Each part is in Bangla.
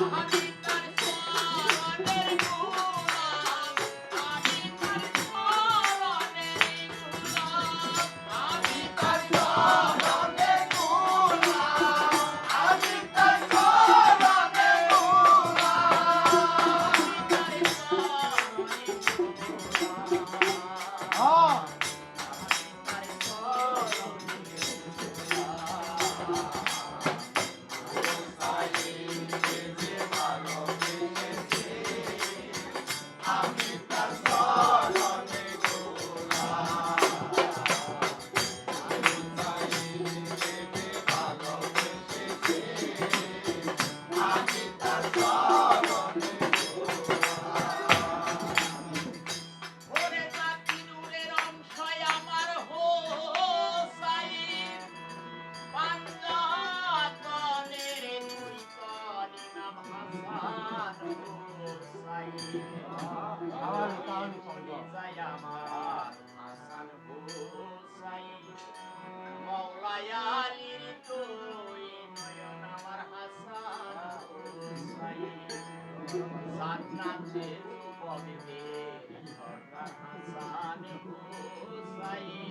to আমার কারণ চলে যায় আমার হাসান হাসান হোসাইন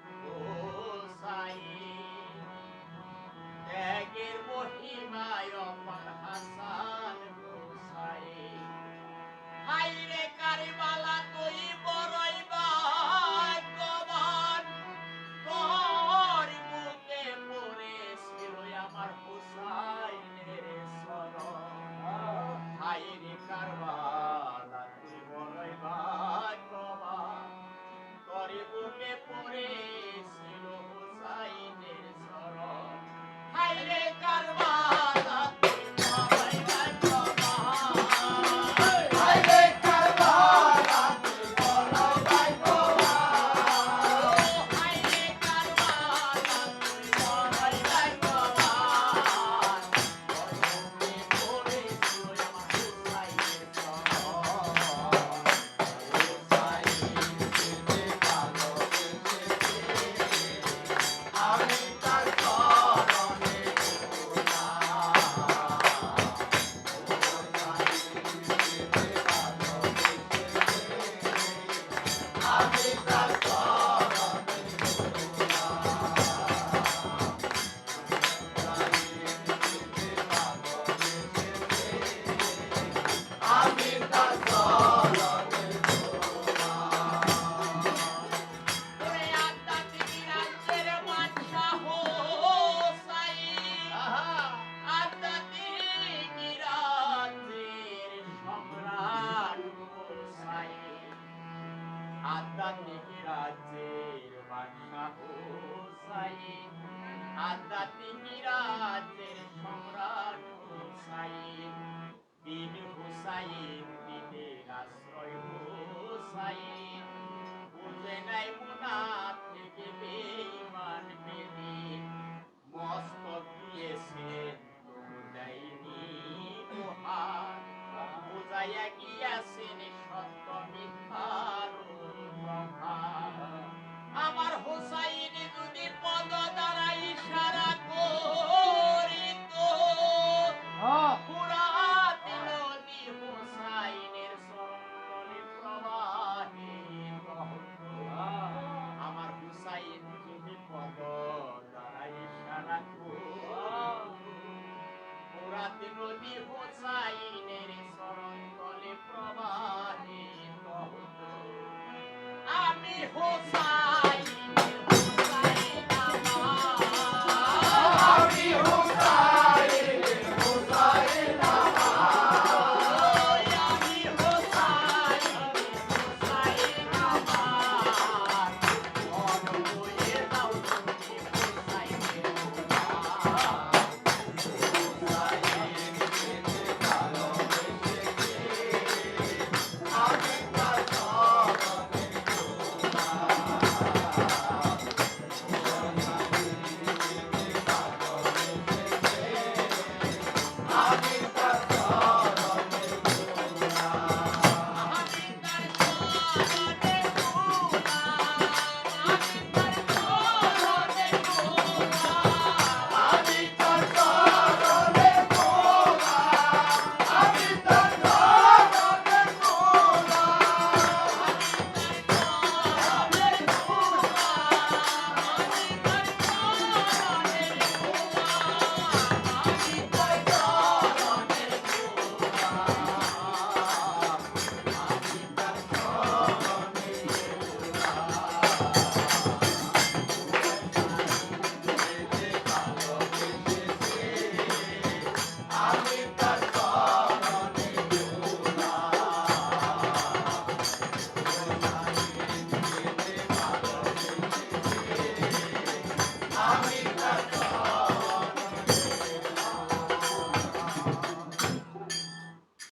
ঝরে পড়ে ছিল হুসাইনের সরণ হাইরে কারবা জাতি মিরাজের সম্রাট হুসাইন বিন হুসাইন বিনের আশ্রয় হুসাইন বুঝে নাই মুনাফ viejo